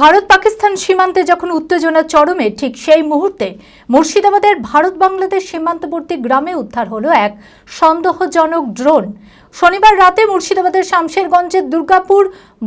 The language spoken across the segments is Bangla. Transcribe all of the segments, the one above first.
ভারত পাকিস্তান সীমান্তে যখন উত্তেজনা চরমে, ঠিক সেই মুহূর্তে মুর্শিদাবাদের ভারত বাংলাদেশ সীমান্তবর্তী গ্রামে উদ্ধার হলো এক সন্দেহজনক ড্রোন। শনিবার রাতে মুর্শিদাবাদের শামশেরগঞ্জের দুর্গাপুর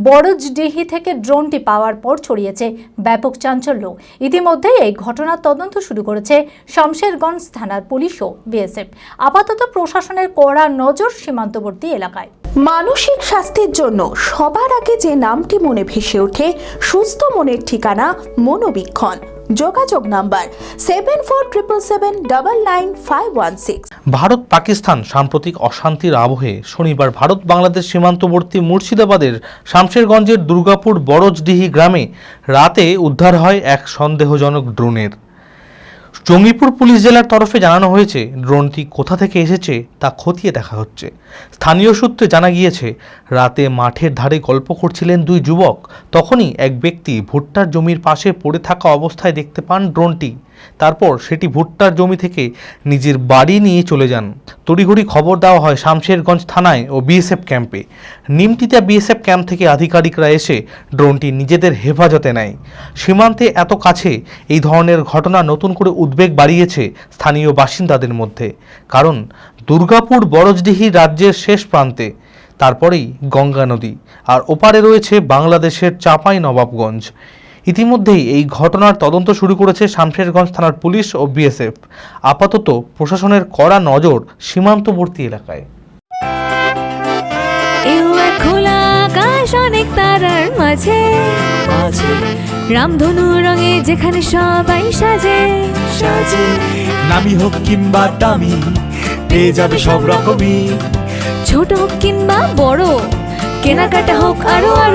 বড়জডিহি থেকে ড্রোনটি পাওয়ার পর ছড়িয়েছে ব্যাপক চাঞ্চল্য। ইতিমধ্যে এই ঘটনার তদন্ত শুরু করেছে শামশেরগঞ্জ থানার পুলিশ ও বিএসএফ। আপাতত প্রশাসনের কড়া নজর সীমান্তবর্তী এলাকায়। মানসিক স্বাস্থ্যের জন্য সবার আগে যে নামটি মনে ভেসে ওঠে, সুস্থ মনের ঠিকানা মনোবীক্ষণ। যোগাযোগ number seven four triple seven double nine five one six Bharat Pakistan সাম্প্রতিক অশান্তির আবহে শনিবার ভারত বাংলাদেশ সীমান্তবর্তী মুর্শিদাবাদের শামশেরগঞ্জের দুর্গাপুর বড়জডিহি গ্রামে রাতে উদ্ধার হয় এক সন্দেহজনক ড্রোনের। জঙ্গিপুর পুলিশ জেলার তরফে জানানো হয়েছে, ড্রোনটি কোথা থেকে এসেছে তা খতিয়ে দেখা হচ্ছে। স্থানীয় সূত্রে জানা গিয়েছে, রাতে মাঠের ধারে গল্প করছিলেন দুই যুবক। তখনই এক ব্যক্তি ভুট্টার জমির পাশে পড়ে থাকা অবস্থায় দেখতে পান ড্রোনটি। তারপর সেটি ভুট্টার জমি থেকে নিজের বাড়ি নিয়ে চলে যান। তড়িঘড়ি খবর দেওয়া হয় শামশেরগঞ্জ থানায় ও বিএসএফ ক্যাম্পে। নিমতিতা বিএসএফ ক্যাম্প থেকে আধিকারিকরা এসে ড্রোনটি নিজেদের হেফাজতে নেয়। সীমান্তে এত কাছে এই ধরনের ঘটনা নতুন করে উদ্বেগ বাড়িয়েছে স্থানীয় বাসিন্দাদের মধ্যে। কারণ দুর্গাপুর বরজডিহি রাজ্যের শেষ প্রান্তে, তারপরেই গঙ্গা নদী, আর ওপারে রয়েছে বাংলাদেশের চাপাই নবাবগঞ্জ ইতিমধ্যেই এই ঘটনার তদন্ত শুরু করেছে শামশেরগঞ্জ থানার পুলিশ ও বিএসএফ। আপাতত প্রশাসনের কড়া নজর সীমান্তবর্তী এলাকায়। খোলা আকাশ অনেক তারার মাঝে। রামধনু রঙে যেখানে সবাই সাজে। সাজে। নামি হোক কিংবা দামি পেয়ে যাবে সব রকমই। ছোট হোক কিংবা বড় কেনাকাটা হোক আরও আরও।